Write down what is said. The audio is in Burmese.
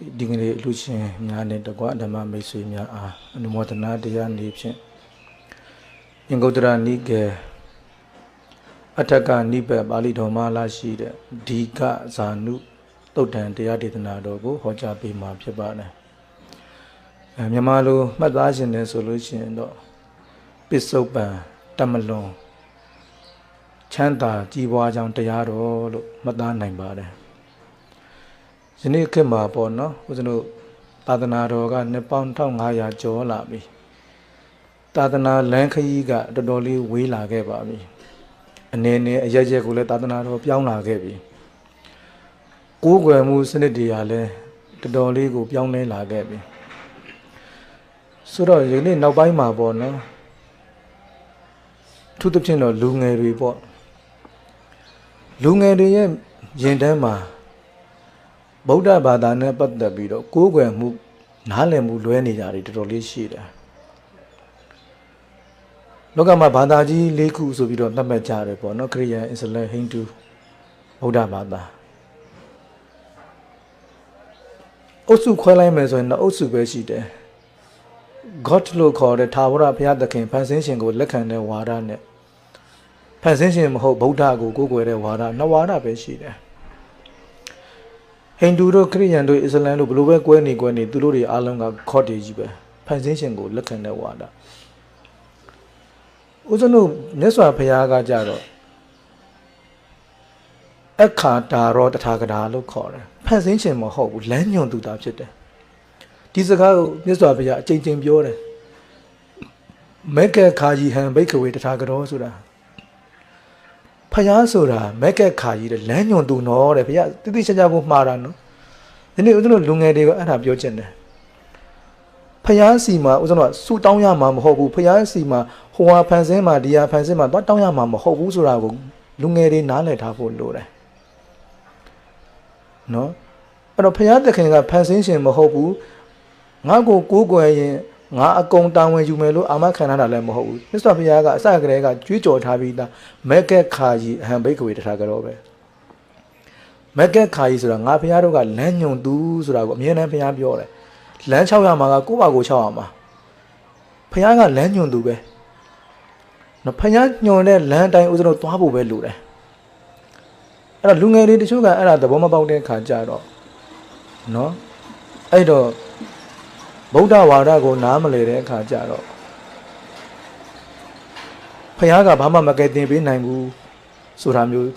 ဒီကနေ့လူချင်းများနဲ့တကွဓမ္မမိတ်ဆွေများအားအနုမောဒနာတရားနေဖြင့်အင်္ဂုတ္တရနိကေအထက်ကနိဗ္ဗာန်ပါဠိတော်မှာလာရှိတဲ့ဒီကဇာနုတုတ်တန်တရားဒေသနာတော်ကိုဟောကြားပေးမှာဖြစ်ပါတယ်အဲမြန်မာလိုမှတ်သားရှင်တယ်ဆိုလို့ရှိရင်တော့ပစ္စုပန်တမလွန်ချမ်းသာကြည်ပွားကြောင်းတရားတော်လို့မှတ်သားနိုင်ပါတယ် ယနေ့ခေတ်မှာပေါ့နော်ဦးဇင်းတို့သာသနာတော်ကနှစ်ပေါင်း1500ကျော်လာပြီသာသနာလမ်းခရီးကတော်တော်လေးဝေးလာခဲ့ပါပြီအနေနဲ့အရက်ရက်ကိုလည်းသာသနာတော်ပြောင်းလာခဲ့ပြီကိုးကွယ်မှုစနစ်တွေကလည်းတော်တော်လေးကိုပြောင်းလဲလာခဲ့ပြီဆိုတော့ယနေ့နောက်ပိုင်းမှာပေါ့နော်သူသဖြင့်တော့လူငယ်တွေပေါ့လူငယ်တွေရဲ့ရင်ထဲမှာ ဗုဒ္ဓဘာသာနဲ့ပတ်သက်ပြီးတော့ကိုးကွယ်မှုနားလည်မှုလွဲနေကြတယ်တော်တော်လေးရှိတယ်လောကမှာဘာသာကြီး၄ခုဆိုပြီးတော့သတ်မှတ်ကြတယ်ပေါ့နော်ခရစ်ယာန်အစ္စလာမ်ဟိန္ဒူဗုဒ္ဓဘာသာအုပ်စုခွဲလိုက်မယ်ဆိုရင်တော့အုပ်စုပဲရှိတယ် God လို့ခေါ်တဲ့သာဝရဘုရားသခင်ဖန်ဆင်းရှင်ကိုလက်ခံတဲ့ဝါဒနဲ့ဖန်ဆင်းရှင်မဟုတ်ဗုဒ္ဓကိုကိုးကွယ်တဲ့ဝါဒနှစ်ဝါဒပဲရှိတယ် ဟိန္ဒူတို့ခရစ်ယာန်တို့အစ္စလာမ်တို့ဘယ်လိုပဲကွဲနေကွဲနေသူတို့တွေအားလုံးက God တွေကြီးပဲဖန်ဆင်းရှင်ကိုလက်ခံတဲ့ဝါဒဦးဇနုမြတ်စွာဘုရားကကြတော့အခါတာရောတထာဂတာလို့ခေါ်တယ်ဖန်ဆင်းရှင်မဟုတ်ဘူးလမ်းညွန်သူတာဖြစ်တယ်ဒီစကားကိုမြတ်စွာဘုရားအကြိမ်ကြိမ်ပြောတယ်မက်ကက်ခါကြီးဟံဘိက္ခဝေတထာဂရောဆိုတာ ဖယားဆိုတာမက်ကက်ခါကြီးတဲ့လမ်းညွန်သူနော်တဲ့ဘုရားတိတိကျကျကိုမှားတာနော်ဒီနေ့ဦးဇင်းတို့လူငယ်တွေကအဲ့ဒါပြောချင်တယ်ဖယားစီမှာဦးဇင်းတို့ကစူတောင်းရမှာမဟုတ်ဘူးဖယားစီမှာဟိုဟာဖန်ဆင်းမှာဒီဟာဖန်ဆင်းမှာတော့တောင်းရမှာမဟုတ်ဘူးဆိုတာကိုလူငယ်တွေနားလည်ထားဖို့လိုတယ်နော်အဲ့တော့ဖယားသခင်ကဖန်ဆင်းရှင်မဟုတ်ဘူးငါ့ကိုကိုးကွယ်ရင် ငါအကုန်တာဝန်ယူမယ်လို့အာမခံထားတာလည်းမဟုတ်ဘူးမြတ်စွာဘုရားကအစကတည်းကကြွေးကြော်ထားပြီးသားမက်ကက်ခါကြီးအဟံဘိတ်ကဝေတထာကြတော့ပဲမက်ကက်ခါကြီးဆိုတာငါဘုရားတို့ကလမ်းညွန်သူဆိုတာကိုအမြဲတမ်းဘုရားပြောတယ်လမ်း600မှာကကိုယ့်ဘာကို600မှာဘုရားကလမ်းညွန်သူပဲနော်ဘုရားညွန်တဲ့လမ်းအတိုင်းဥစ္စတို့သွားဖို့ပဲလိုတယ်အဲ့တော့လူငယ်တွေတချို့ကအဲ့ဒါသဘောမပေါက်တဲ့ခါကြတော့နော်အဲ့တော့ ဗုဒ္ဓဝါဒကိုနားမလည်တဲ့အခါကျတော့ဖះကဘာမှမကယ်တင်ပေးနိုင်ဘူးဆိုတာမျိုး